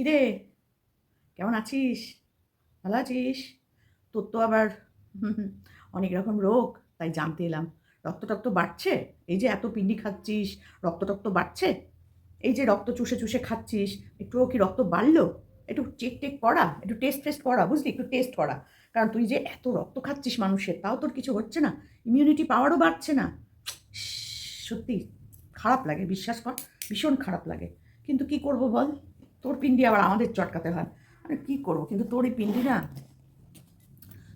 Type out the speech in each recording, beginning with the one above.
কিরে? কেমন আছিস? ভালো আছিস? তোর তো আবার অনেক রকম রোগ, তাই জানতে এলাম। রক্ত টক্ত বাড়ছে? এই যে এত পিন্ডি খাচ্ছিস রক্ত টক্ত বাড়ছে? এই যে রক্ত চুষে চুষে খাচ্ছিস, একটুও কি রক্ত বাড়লো? একটু চেক টেক করা, একটু টেস্ট টেস্ট করা, বুঝলি? একটু টেস্ট করা। কারণ তুই যে এত রক্ত খাচ্ছিস মানুষের, তাও তোর কিছু হচ্ছে না। ইমিউনিটি পাওয়ারও বাড়ছে না। সত্যি, খারাপ লাগে, বিশ্বাস কর, ভীষণ খারাপ লাগে। কিন্তু কি করব বল? তোর পিন্ডি আবার আমাদের চটকাতে হয়। আমি কী করব? কিন্তু তোর এই পিন্ডি না,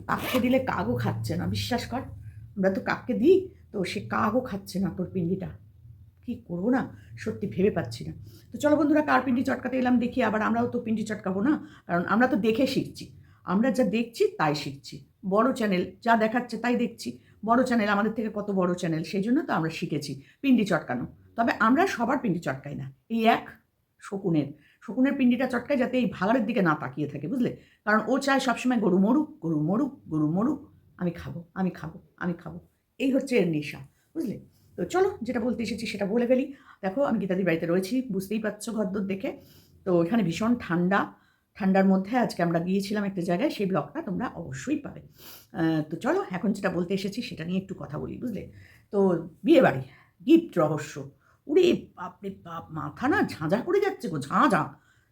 কাককে দিলে কাকও খাচ্ছে না, বিশ্বাস কর। আমরা তো কাককে দিই, তো সে কাকও খাচ্ছে না তোর পিন্ডিটা। কি করব না? সত্যি ভেবে পাচ্ছি না। তো চলো বন্ধুরা, কার পিন্ডি চটকাতে এলাম দেখি, আবার আমরাও তো পিন্ডি চটকাবো না? কারণ আমরা তো দেখে শিখছি। আমরা যা দেখছি, তাই শিখছি। বড় চ্যানেল যা দেখাচ্ছে, তাই দেখছি। বড় চ্যানেল আমাদের থেকে কত বড় চ্যানেল, সেই জন্য তো আমরা শিখেছি পিন্ডি চটকানো। তবে আমরা সবার পিন্ডি চটকাই না। এই এক শকুনের। শকুনের পিন্ডিটা চটকায় যাতে এই ভাগাড়ের দিকে না তাকিয়ে থাকে, বুঝলে? কারণ ও চায় সবসময় গরু মরুক গরু মরুক গরু মরুক, আমি খাব আমি খাব আমি খাব। এই হচ্ছে এর নেশা, বুঝলে? তো চলো, যেটা বলতে এসেছি সেটা বলে ফেলি। দেখো, আমি গীতাদির বাড়িতে রয়েছি, বুঝতেই পারছ ঘরদোর দেখে। তো এখানে ভীষণ ঠান্ডা, ঠান্ডার মধ্যে আজকে আমরা গিয়েছিলাম একটা জায়গায়, সেই ব্লগটা তোমরা অবশ্যই পাবে। তো চলো, এখন যেটা বলতে এসেছি সেটা নিয়ে একটু কথা বলি, বুঝলে? তো বিয়ে বাড়ি গিফট রহস্য। উরে বাপরে বাপ মাথা না ঝাঁঝা করে যাচ্ছে গো ঝাঁঝা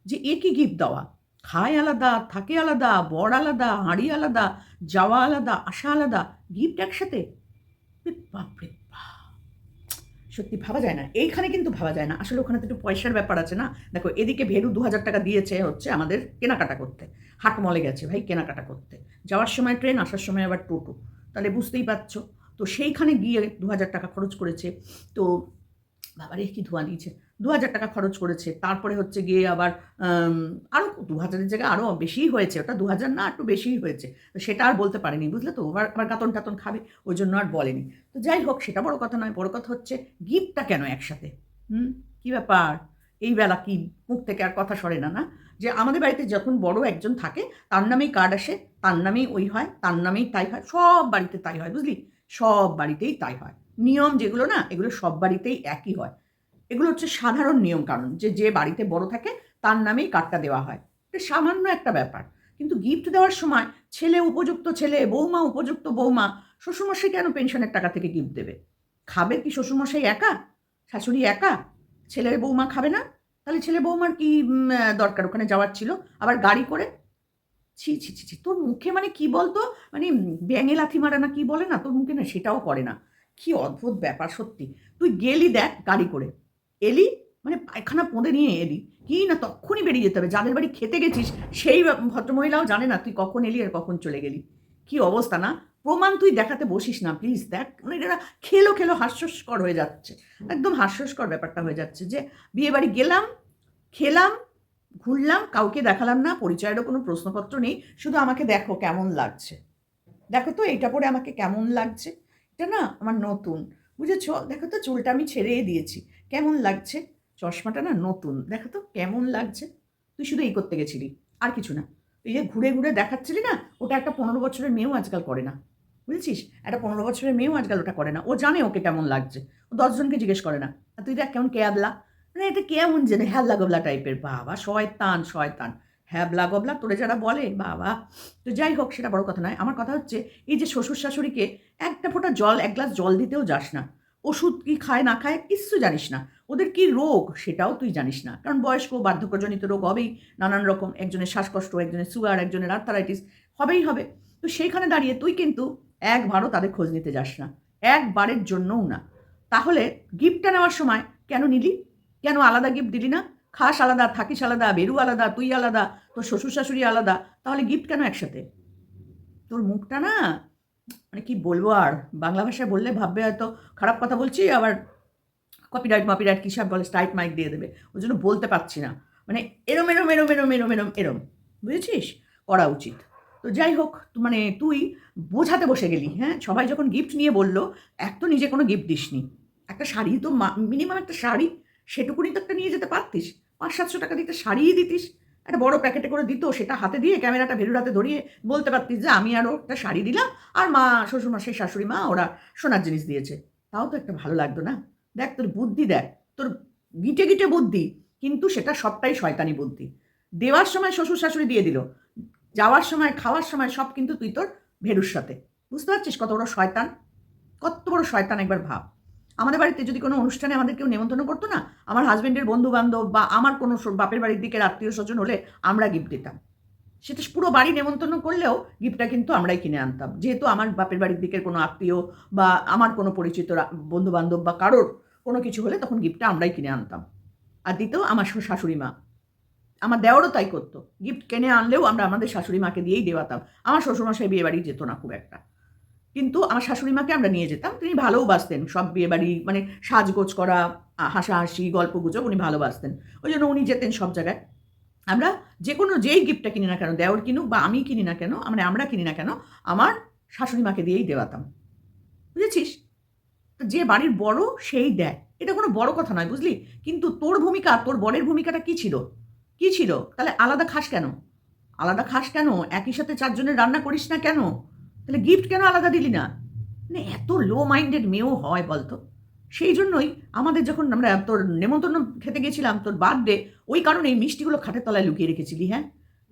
যে এ কি গিফট দেওয়া? খায় আলাদা, থাকে আলাদা, বর আলাদা, হাঁড়ি আলাদা, যাওয়া আলাদা, আসা আলাদা গিফট একসাথে? বাপরে বাপ। সত্যি ভাবা যায় না, এইখানে কিন্তু ভাবা যায় না। আসলে ওখানে তো একটু পয়সার ব্যাপার আছে না? দেখো, এদিকে ভেরু দু হাজার টাকা দিয়েছে হচ্ছে আমাদের কেনাকাটা করতে। হাট মলে গেছে ভাই কেনাকাটা করতে। যাওয়ার সময় ট্রেন, আসার সময় আবার টোটো। তাহলে বুঝতেই পারছ। তো সেইখানে গিয়ে দু হাজার টাকা খরচ করেছে। তো বাবারে কি ধোঁয়া দিয়েছে দু হাজার টাকা খরচ করেছে। তারপরে হচ্ছে গিয়ে আবার আরও দু হাজারের জায়গায় আরও বেশিই হয়েছে। ওটা দু হাজার না, একটু বেশিই হয়েছে। তো সেটা আর বলতে পারেনি, বুঝলে তো? আবার আবার কাতন টাতন খাবে, ওই জন্য আর বলেনি। তো যাই হোক, সেটা বড় কথা নয়, বড় কথা হচ্ছে গিফটটা কেন একসাথে? হুম? কী ব্যাপার? এই বেলা কি মুখ থেকে আর কথা সরে না না? যে আমাদের বাড়িতে যখন বড় একজন থাকে, তার নামেই কার্ড আসে, তার নামেই ওই হয়, তার নামেই তাই হয়, সব বাড়িতে তাই হয়, বুঝলি? সব বাড়িতেই তাই হয়। নিয়ম যেগুলো না, এগুলো সব বাড়িতেই একই হয়। এগুলো হচ্ছে সাধারণ নিয়ম কারণ যে যে বাড়িতে বড় থাকে তার নামেই কার্ডটা দেওয়া হয়। এটা সামান্য একটা ব্যাপার। কিন্তু গিফট দেওয়ার সময় ছেলে উপযুক্ত ছেলে, বৌমা উপযুক্ত বৌমা, শ্বশুরমশাই কেন পেনশনের টাকা থেকে গিফট দেবে? খাবে কি শ্বশুরমশাই একা? শাশুড়ি একা? ছেলের বৌমা খাবে না? তাহলে ছেলে বৌমার কি দরকার? ওখানে যাওয়ার ছিল। আবার গাড়ি করে? ছি ছি ছি ছি, তোর মুখে মানে কি বলতো? মানে ব্যাঙে লাথি মারা না কি বলে না? তোর মুখে না সেটাও করে না। কি অদ্ভুত ব্যাপার সত্যি। তুই গেলি দেখ গাড়ি করে। এলি? মানে পায়খানা পোঁদে নিয়ে এলি। কি না তখনই বেরিয়ে যেতে হবে? যাদের বাড়ি খেতে গেছিস, সেই ভদ্রমহিলাও জানে না তুই কখন এলি আর কখন চলে গেলি। কি অবস্থা না? প্রমাণ তুই দেখাতে বসিস না প্লিজ দেখ। মানে এটা খেলো খেলো হাস্যস্কর হয়ে যাচ্ছে। একদম হাস্যস্কর ব্যাপারটা হয়ে যাচ্ছে যে বিয়ে বাড়ি গেলাম, খেলাম, ঘুরলাম, কাউকে দেখালাম না, পরিচয়েরও কোনো প্রশ্নপত্র নেই। শুধু আমাকে দেখো কেমন লাগছে। দেখো তো, এইটা পরে আমাকে কেমন লাগছে? এটা না আমার নতুন। বুঝেছ? দেখো তো, চুলটা আমি ছেড়েই দিয়েছি। কেমন লাগছে? চশমাটা না নতুন। দেখো তো, কেমন লাগছে? তুই শুধু এই করতে গেছিলি, আর কিছু না। তুই যে ঘুরে ঘুরে দেখাচ্ছিলি না, ওটা একটা পনেরো বছরের মেয়েও আজকাল করে না। বুঝেছিস? একটা পনেরো বছরের মেয়েও আজকাল ওটা করে না। ও জানে ওকে কেমন লাগছে। ও দশজনকে জিজ্ঞেস করে না। তুই দেখ কেমন ক্যাবলা। মানে এটা কেমন জেনে হ্যাবলা গোবলা টাইপের বাবা, শয়তান শয়তান। হ্যাবলা গবলা তোরে যারা বলে, বাবা। তো যাই হোক, সেটা বড় কথা নয়। আমার কথা হচ্ছে, এই যে শ্বশুর শাশুড়িকে একটা ফোঁটা জল, এক গ্লাস জল দিতেও যাস না। ওষুধ কি খায়, না খায়, কিচ্ছু জানিস না। ওদের কি রোগ, সেটাও তুই জানিস না। কারণ বয়স্ক, বার্ধক্যজনিত রোগ হবেই। নানান রকম, একজনের শ্বাসকষ্ট, একজনের সুগার একজনের আর্থারাইটিস হবেই হবে। তো সেইখানে দাঁড়িয়ে তুই কিন্তু একবারও তাদের খোঁজ নিতে যাস না। একবারের জন্যও না। তাহলে গিফটটা নেওয়ার সময় কেন নিলি? কেন আলাদা গিফট দিলি না? খাস আলাদা থাকিস আলাদা, বেরু আলাদা, তুই আলাদা, তোর শ্বশুর শাশুড়ি আলাদা, তাহলে গিফট কেন একসাথে? তোর মুখটা না মানে কি বলব আর? বাংলা ভাষায় বললে ভাববে হয়তো, খারাপ কথা বলছি, আবার কপিরাইট মপিরাইট কী সব বলে স্ট্রাইট মাইক দিয়ে দেবে। ওই জন্য বলতে পারছি না। মানে এরম এরম এরম এরম এরম এরম এরম। বুঝেছিস? করা উচিত। তো যাই হোক মানে তুই বোঝাতে বসে গেলি হ্যাঁ? সবাই যখন গিফট নিয়ে বলল, এক তো নিজে কোনো গিফট দিসনি। একটা শাড়ি তো মিনিমাম একটা শাড়ি সেটুকুনি তো একটা নিয়ে যেতে পারতিস। পাঁচ, সাতশো টাকা দিতে শাড়িই দিতিস। একটা বড় প্যাকেটে করে দিত, সেটা হাতে দিয়ে ক্যামেরাটা ভেরুর হাতে ধরিয়ে বলতে পারতিস যে, আমি আরও একটা শাড়ি দিলাম, আর মা শ্বশুরমা সেই শাশুড়ি মা, ওরা সোনার জিনিস দিয়েছে। তাও তো একটা ভালো লাগতো না? দেখ, তোর বুদ্ধি দেখ, তোর গিটে গিটে বুদ্ধি, কিন্তু সেটা সবটাই শয়তানি বুদ্ধি। দেওয়ার সময় শ্বশুর শাশুড়ি দিয়ে দিল, যাওয়ার সময়, খাওয়ার সময় সব কিন্তু তুই তোর ভেরুর সাথে। বুঝতে পারছিস কত বড় শয়তান? কত বড় শয়তান একবার ভাব। আমাদের বাড়িতে যদি কোনো অনুষ্ঠানে আমাদের কেউ নেমন্তন্ন করতো না, আমার হাজব্যান্ডের বন্ধু বান্ধব বা আমার কোনো বাপের বাড়ির দিকে আত্মীয় স্বজন হলে আমরা গিফট দিতাম। সেটা পুরো বাড়ি নেমন্তন্ন করলেও গিফটটা কিন্তু আমরাই কিনে আনতাম। যেহেতু আমার বাপের বাড়ির দিকের কোনো আত্মীয় বা আমার কোনো পরিচিত বন্ধু বান্ধব বা কারোর কোনো কিছু হলে তখন গিফটটা আমরাই কিনে আনতাম। আর দিতেও আমার শাশুড়ি মা। আমার দেওয়ারও তাই করতো। গিফট কিনে আনলেও আমরা আমাদের শাশুড়ি মাকে দিয়েই দেওয়াতাম। আমার শ্বশুরমশাই বিয়ে বাড়ি যেত না খুব একটা। কিন্তু আমার শাশুড়ি মাকে আমরা নিয়ে যেতাম। তিনি ভালোবাসতেন সব বিয়ে বাড়ি মানে সাজগোজ করা হাসাহাসি গল্প গুজব উনি ভালোবাসতেন ওই জন্য উনি যেতেন সব জায়গায়। আমরা যে কোনো যেই গিফটটা কিনি না কেন দেওয়ার কিনুক বা আমি কিনি না কেন মানে আমরা কিনি না কেন, আমার শাশুড়ি মাকে দিয়েই দেওয়াতাম। বুঝেছিস? যে বাড়ির বড় সেই দেয়। এটা কোনো বড় কথা নয়, বুঝলি? কিন্তু তোর ভূমিকা, তোর বরের ভূমিকাটা কি ছিল? কি ছিল? তাহলে আলাদা খাস কেন? আলাদা খাস কেন? একই সাথে চারজনের রান্না করিস না কেন? তাহলে গিফট কেন আলাদা দিলি না? মানে এত লো মাইন্ডেড মেয়েও হয় বলতো। সেই জন্যই আমাদের যখন আমরা তোর নেমন্তন্ন খেতে গেছিলাম, তোর বার্থডে ওই কারণে এই মিষ্টিগুলো খাটের তলায় লুকিয়ে রেখেছিলি হ্যাঁ?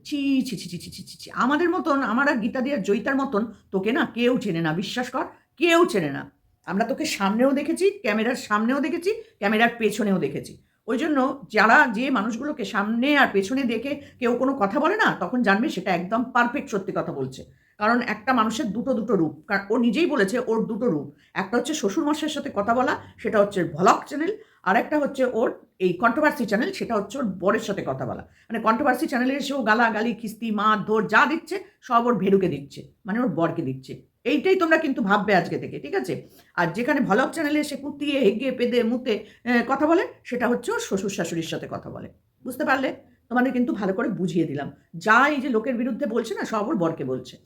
ছি ছি ছি ছি ছি ছি ছি আমাদের মতন, আমার আর গীতা দিয়ার জয়িতার মতন তোকে না কেউ চেনে না, বিশ্বাস কর, কেউ চেনে না। আমরা তোকে সামনেও দেখেছি, ক্যামেরার সামনেও দেখেছি, ক্যামেরার পেছনেও দেখেছি। ওই জন্য যারা যে মানুষগুলোকে সামনে আর পেছনে দেখে কেউ কোনো কথা বলে না, তখন জানবে সেটা একদম পারফেক্ট সত্যি কথা বলছে। কারণ একটা মানুষের দুটো দুটো রূপ। কারণ ও নিজেই বলেছে ওর দুটো রূপ। একটা হচ্ছে শ্বশুরমশাইয়ের সাথে কথা বলা, সেটা হচ্ছে ভ্লগ চ্যানেল আর একটা হচ্ছে ওর এই কন্ট্রোভার্সি চ্যানেল সেটা হচ্ছে ওর বরের সাথে কথা বলা। মানে কন্ট্রোভার্সি চ্যানেলে এসে ও গালাগালি কিস্তি মার ধর যা দিচ্ছে, সব ওর ভেরুকে দিচ্ছে। মানে ওর বরকে দিচ্ছে। এইটাই তোমরা কিন্তু ভাববে আজকে থেকে, ঠিক আছে? আর যেখানে ভ্লগ চ্যানেলে এসে কুতিয়ে, হেগে, পেদে, মুতে কথা বলে, সেটা হচ্ছে ওর শ্বশুর শাশুড়ির সাথে কথা বলে। বুঝতে পারলে? তোমাদের কিন্তু ভালো করে বুঝিয়ে দিলাম। যা এই যে লোকের বিরুদ্ধে বলছে না, সব ওর বরকে বলছে।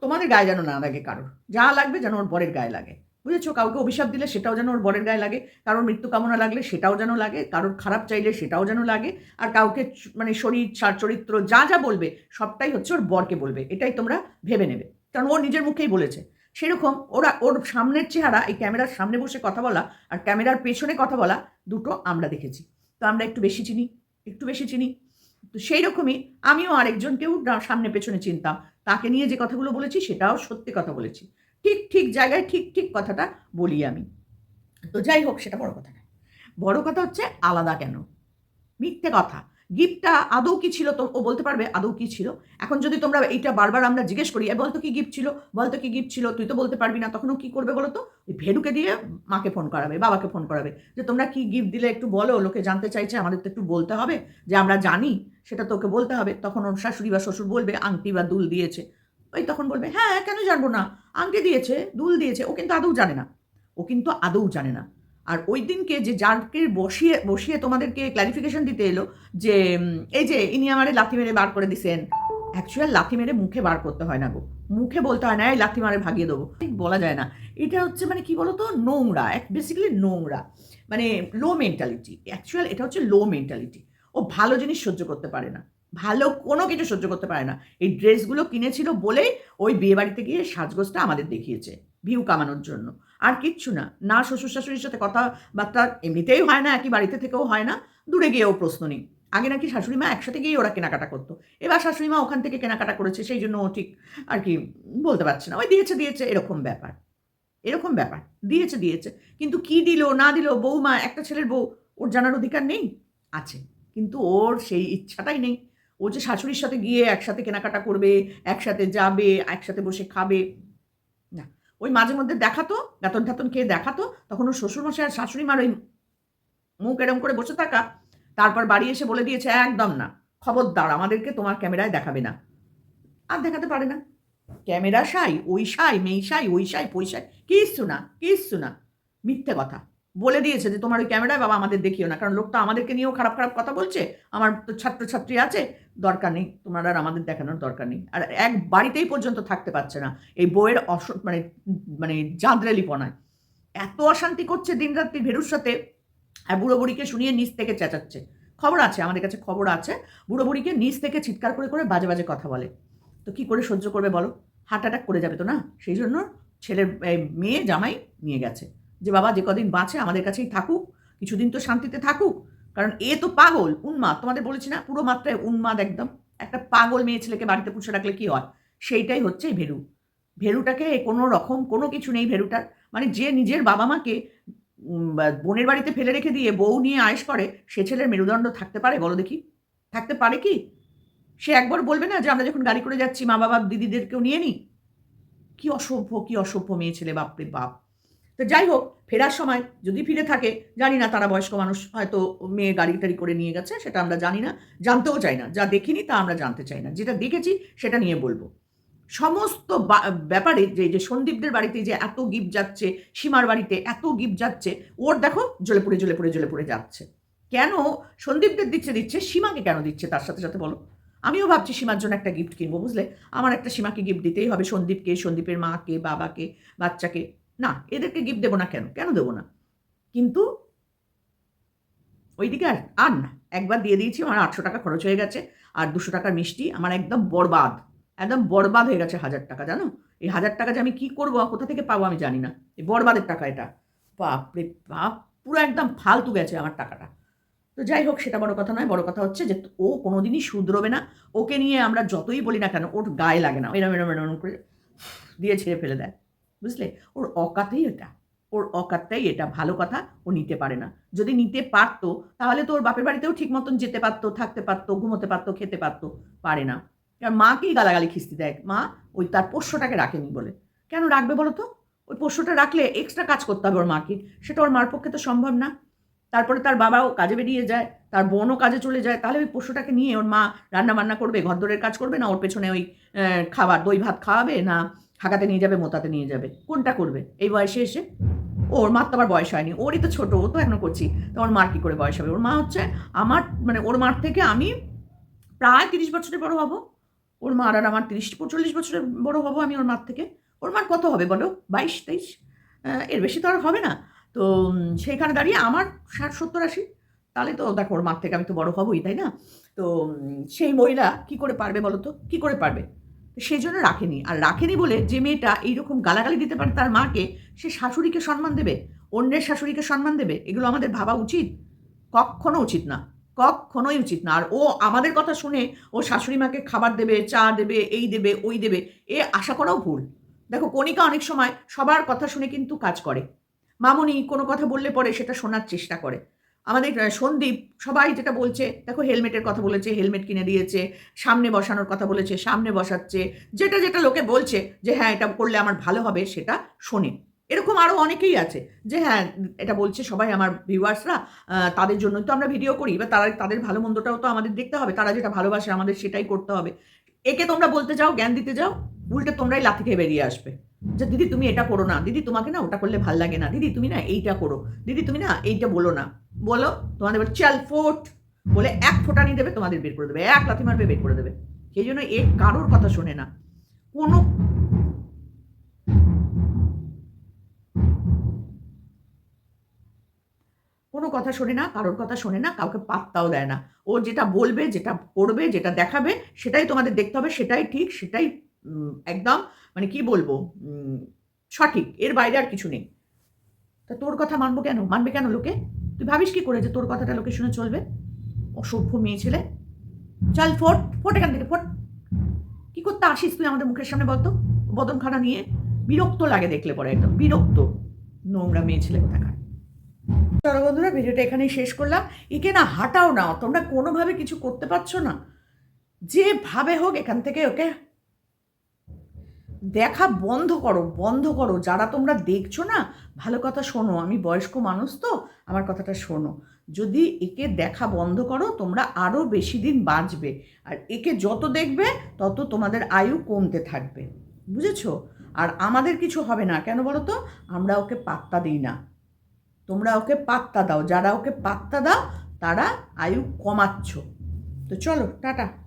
তোমাদের গায়ে যেন না লাগে কারোর। যা লাগবে যেন ওর বরের গায়ে লাগে। বুঝেছ? কাউকে অভিশাপ দিলে সেটাও যেন ওর বরের গায়ে লাগে। কারোর মৃত্যু কামনা লাগলে সেটাও যেন লাগে। কারোর খারাপ চাইলে সেটাও যেন লাগে। আর কাউকে মানে শরীর, সার, চরিত্র, যা যা বলবে, সবটাই হচ্ছে ওর বরকে বলবে। এটাই তোমরা ভেবে নেবে। কারণ ও নিজের মুখেই বলেছে। সেরকম ওরা, ওর সামনের চেহারা, এই ক্যামেরার সামনে বসে কথা বলা আর ক্যামেরার পেছনে কথা বলা, দুটো আমরা দেখেছি। তো আমরা একটু বেশি চিনি, একটু বেশি চিনি। তো সেই রকমই আমিও আরেকজনকেও সামনে পেছনে চিনতাম। তাকে নিয়ে যে কথাগুলো বলেছি সেটাও সত্যি কথা বলেছি। ঠিক ঠিক জায়গায় ঠিক ঠিক কথাটা বলি আমি। তো যাই হোক, সেটা বড় কথা না বড় কথা হচ্ছে আলাদা কেন? মিথ্যে কথা। গিফটটা আদৌ কি ছিল তো ও বলতে পারবে আদৌ কি ছিল। এখন যদি তোমরা এইটা বারবার আমরা জিজ্ঞেস করি "এ, বলতো কি গিফট ছিল? বলতো কি গিফট ছিল? তুই তো বলতে পারবি না তখন ও কি করবে বলো তো? ওই ভেডুকে দিয়ে মাকে ফোন করাবে বাবাকে ফোন করাবে যে তোমরা কি গিফট দিলে একটু বলো লোকে জানতে চাইছে আমাদের তো একটু বলতে হবে যে আমরা জানি সেটা তোকে বলতে হবে। তখন ওর শাশুড়ি বা শ্বশুর বলবে আংটি বা দুল দিয়েছে। ওই তখন বলবে হ্যাঁ কেন জানব না আংটি দিয়েছে দুল দিয়েছে। ও কিন্তু আদৌ জানে না। ও কিন্তু আদৌ জানে না। আর ওই দিনকে যে যারকে বসিয়ে বসিয়ে তোমাদেরকে ক্ল্যারিফিকেশন দিতে এলো যে এই যে ইনি আমারে লাথি মেরে বার করে দিছেন অ্যাকচুয়াল লাথি মেরে মুখে বার করতে হয় না গো। মুখে বলতে হয় না, এই লাথি মারে ভাগিয়ে দেবো। ঠিক বলা যায় না। এটা হচ্ছে মানে কি বলতো? নোংরা, এক বেসিক্যালি নোংরা। মানে লো মেন্টালিটি অ্যাকচুয়াল এটা হচ্ছে লো মেন্টালিটি ও ভালো জিনিস সহ্য করতে পারে না। ভালো কোনো কিছু সহ্য করতে পারে না। এই ড্রেসগুলো কিনেছিল বলেই ওই বিয়ে বাড়িতে গিয়ে সাজগোজটা আমাদের দেখিয়েছে। ভিউ কামানোর জন্য। আর কিচ্ছু না। না শ্বশুর শাশুড়ির সাথে কথাবার্তা এমনিতেই হয় না, একই বাড়িতে থেকেও হয় না। দূরে গিয়েও প্রশ্ন নেই। আগে নাকি শাশুড়ি মা একসাথে গিয়ে ওরা কেনাকাটা করতো। এবার শাশুড়ি মা ওখান থেকে কেনাকাটা করেছে, সেই জন্য ও ঠিক আর কি বলতে পারছে না। ওই দিয়েছে দিয়েছে, এরকম ব্যাপার। এরকম ব্যাপার। দিয়েছে দিয়েছে। কিন্তু কি দিল, না দিল, বৌমা, একটা ছেলের বউ, ওর জানার অধিকার নেই? আছে। কিন্তু ওর সেই ইচ্ছাটাই নেই। ও যে শাশুড়ির সাথে গিয়ে একসাথে কেনাকাটা করবে, একসাথে যাবে, একসাথে বসে খাবে ওই মাঝে মধ্যে দেখাতো, বেতন ধাতন খেয়ে দেখাতো, তখন ওর শ্বশুরমশাই আর শাশুড়ি মার ওই মুখ এরম করে বসে থাকা, তারপর বাড়ি এসে বলে দিয়েছে, একদম না, খবরদার, আমাদেরকে তোমার ক্যামেরায় দেখাবে না। আর দেখাতে পারে না। ক্যামেরা সাই, ওই সাই মেই সাই, ওই সাই পৈশাই কিচ্ছু না কিচ্ছু না, মিথ্যে কথা। বলে দিয়েছে যে, তোমার ওই ক্যামেরায় বাবা আমাদের দেখিও না। কারণ লোকটা আমাদেরকে নিয়েও খারাপ খারাপ কথা বলছে। আমার তো ছাত্রছাত্রী আছে, দরকার নেই। তোমার আর আমাদের দেখানোর দরকার নেই। আর এক বাড়িতেই পর্যন্ত থাকতে পারছে না এই বইয়ের অস মানে মানে জাঁদরেলিপনায়। এত অশান্তি করছে দিন রাত্রি ভেরুর সাথে, আর বুড়ো বুড়িকে শুনিয়ে নিচ থেকে চেঁচাচ্ছে। খবর আছে, আমাদের কাছে খবর আছে। বুড়ো বুড়িকে নিচ থেকে চিৎকার করে করে বাজে বাজে কথা বলে। তো কি করে সহ্য করবে বলো? হার্ট অ্যাটাক করে যাবে তো না? সেই জন্য ছেলের মেয়ে, জামাই নিয়ে গেছে। যে বাবা যে কদিন বাঁচে, আমাদের কাছেই থাকুক, কিছুদিন তো শান্তিতে থাকুক। কারণ এ তো পাগল, উন্মাদ। তোমাদের বলেছি না, পুরো মাত্রায় উন্মাদ একদম। একটা পাগল মেয়ে ছেলেকে বাড়িতে পুষে রাখলে কী হয়? সেইটাই হচ্ছে ভেরু। ভেরুটাকে কোনো রকম, কোনো কিছু নেই ভেরুটার। মানে যে নিজের বাবা মাকে বোনের বাড়িতে ফেলে রেখে দিয়ে বউ নিয়ে আয়েস করে, সে ছেলের মেরুদণ্ড থাকতে পারে, বলো দেখি? থাকতে পারে কি? সে একবার বলবে না যে, আমরা যখন গাড়ি করে যাচ্ছি মা বাবা দিদিদেরকেও নিয়ে নিই কি অসভ্য কি অসভ্য মেয়ে ছেলে, বাপরে বাপ। তো যাই হোক, ফেরার সময় যদি ফিরে থাকে, জানি না তারা বয়স্ক মানুষ, হয়তো মেয়ে গাড়ি টাড়ি করে নিয়ে গেছে, সেটা আমরা জানি না, জানতেও চাই না, যা দেখিনি তা আমরা জানতে চাই না, যেটা দেখেছি সেটা নিয়ে বলব। সমস্ত ব্যাপারে যে যে সন্দীপদের বাড়িতে যে এত গিফট যাচ্ছে, সীমার বাড়িতে এত গিফট যাচ্ছে, ওর দেখো জ্বলে পড়ে জ্বলে পড়ে জ্বলে পড়ে যাচ্ছে। কেন সন্দীপদের দিচ্ছে দিচ্ছে, সীমাকে কেন দিচ্ছে, তার সাথে সাথে বলো। আমিও ভাবছি সীমার জন্য একটা গিফট কিনবো, বুঝলে? আমার একটা সীমাকে গিফট দিতেই হবে সন্দীপকে, সন্দীপের মাকে, বাবাকে, বাচ্চাকে। না, এদেরকে গিফট দেবো না কেন? কেন দেবো না? কিন্তু ওইদিকে আর আর না, একবার দিয়ে দিয়েছি, আমার আটশো টাকা খরচ হয়ে গেছে, আর দুশো টাকার মিষ্টি আমার একদম বরবাদ একদম বরবাদ হয়ে গেছে হাজার টাকা, জানো? এই হাজার টাকা যে আমি কী করব, কোথা থেকে পাবো আমি জানি না, এই বরবাদের টাকা এটা। বাপরে বাপ, পুরো একদম ফালতু গেছে আমার টাকাটা। তো যাই হোক, সেটা বড় কথা নয়, বড় কথা হচ্ছে যে ও কোনোদিনই শুধরোবে না, ওকে নিয়ে আমরা যতই বলি না কেন, ওর গায়ে লাগে না, এরম এরম এরম করে দিয়ে ছেড়ে ফেলে দেয়। বুঝলে? ওর অকাতেই এটা। ওর অকাতটাই এটা। ভালো কথা, ও নিতে পারে না। যদি নিতে পারতো, তাহলে তো ওর বাপের বাড়িতেও ঠিক মতন যেতে পারতো, থাকতে পারতো, ঘুমোতে পারতো, খেতে পারতো, পারে না। কারণ মাকেই গালাগালি খিস্তি দেয়? মা ওই তার পোষ্যটাকে রাখেনি বলে। কেন রাখবে বলো তো? ওই পোষ্যটা রাখলে এক্সট্রা কাজ করতে হবে ওর মাকে। সেটা ওর মার পক্ষে তো সম্ভব না। তারপরে তার বাবাও কাজে বেরিয়ে যায়, তার বোনও কাজে চলে যায়। তাহলে ওই পশুটাকে নিয়ে ওর মা রান্না বান্না করবে, ঘরদোরের কাজ করবে না? ওর পেছনে ওই খাবার, দই ভাত খাওয়াবে না? হাঁকাতে নিয়ে যাবে, মোতাতে নিয়ে যাবে। কোনটা করবে? এই বয়সে এসে ওর মার তো আবার বয়স হয়নি। ওরই তো ছোটো, ও তো এখনও করছি। তো ওর মার কী করে বয়স হবে? ওর মা হচ্ছে আমার মানে ওর মার থেকে আমি প্রায় তিরিশ বছরের বড় হব। ওর মা আর আমার তিরিশ চল্লিশ বছরের বড় হব আমি ওর মার থেকে। ওর মার কত হবে বলো? বাইশ, তেইশ? এর বেশি তো আর হবে না। তো সেইখানে দাঁড়িয়ে আমার ষাট সত্তর আশি। তাহলে তো দেখো ওর মার থেকে আমি তো বড় হবই, তাই না? তো সেই মহিলা কি করে পারবে বলো তো? কী করে পারবে? সেই জন্য রাখেনি। আর রাখেনি বলে যে মেয়েটা এইরকম গালাগালি দিতে পারে তার মাকে, সে শাশুড়িকে সম্মান দেবে? অন্যের শাশুড়িকে সম্মান দেবে? এগুলো আমাদের ভাবা উচিত? কখনো উচিত না। কখনোই উচিত না। আর ও আমাদের কথা শুনে ও শাশুড়ি মাকে খাবার দেবে, চা দেবে, এই দেবে, ওই দেবে, এ আশা করাও ভুল। দেখো, কণিকা অনেক সময় সবার কথা শুনে কিন্তু কাজ করে। মামনি কোনো কথা বললে পরে সেটা শোনার চেষ্টা করে। আমাদের সন্দীপ সবাই যেটা বলছে, দেখো হেলমেটের কথা বলেছে, হেলমেট কিনে দিয়েছে, সামনে বসানোর কথা বলেছে, সামনে বসাচ্ছে, যেটা যেটা লোকে বলছে যে হ্যাঁ এটা করলে আমার ভালো হবে, সেটা শোনে। এরকম আরও অনেকেই আছে যে হ্যাঁ এটা বলছে সবাই আমার ভিউয়ার্সরা তাদের জন্যই তো আমরা ভিডিও করি। বা তারা, তাদের ভালো মন্দটাও তো আমাদের দেখতে হবে, তারা যেটা ভালোবাসে আমাদের সেটাই করতে হবে। একে তোমরা বলতে যাও, জ্ঞান দিতে যাও, উল্টে তোমরাই লাথি খেয়ে বেরিয়ে আসবে। যে, দিদি, তুমি এটা করো না। দিদি, তোমাকে না, ওটা করলে ভালো লাগে না। দিদি, তুমি না, এইটা করো। দিদি, তুমি না, এইটা বলো না। বলো, তোমাদের এবার চাল ফোট। বলে এক ফোটানি দেবে, তোমাদের বের করে দেবে। এক লাথি মারবে, বের করে দেবে। সেই জন্য এ কারোর কথা শোনে না। কোনো কোনো কথা শোনে না, কারোর কথা শোনে না, কাউকে পাত্তাও দেয় না। ও যেটা বলবে, যেটা করবে, যেটা দেখাবে, সেটাই তোমাদের দেখতে হবে, সেটাই ঠিক, সেটাই একদম মানে কি বলব সঠিক। এর বাইরে আর কিছু নেই। তা তোর কথা মানবো কেন? মানবে কেন লোকে? তুই ভাবিস কি করে যে তোর কথাটা লোকে শুনে চলবে? অসভ্য মেয়ে ছেলে। চল ফোট ফোট এখান থেকে, ফোট। কি করতে আসিস তুই আমাদের মুখের সামনে বলতো? বদনখানা নিয়ে বিরক্ত লাগে দেখলে পরে একদম, বিরক্ত নোংরা মেয়ে ছেলে কোথাকার। চলো বন্ধুরা, ভিডিওটা এখানেই শেষ করলাম। একে না হাঁটাও না, তোমরা কোনোভাবে কিছু করতে পারছ না। যেভাবে হোক এখান থেকে ওকে দেখা বন্ধ করো বন্ধ করো। যারা তোমরা দেখছ না, ভালো কথা শোনো। আমি বয়স্ক মানুষ তো, আমার কথাটা শোনো। যদি একে দেখা বন্ধ করো, তোমরা আরও বেশি দিন বাঁচবে। আর একে যত দেখবে, তত তোমাদের আয়ু কমতে থাকবে। বুঝেছ? আর আমাদের কিছু হবে না। কেন বলো তো? আমরা ওকে পাত্তা দিই না। তোমরা ওকে পাত্তা দাও। যারা ওকে পাত্তা দাও, তারা আয়ু কমাচ্ছ। তো চলো, টাটা।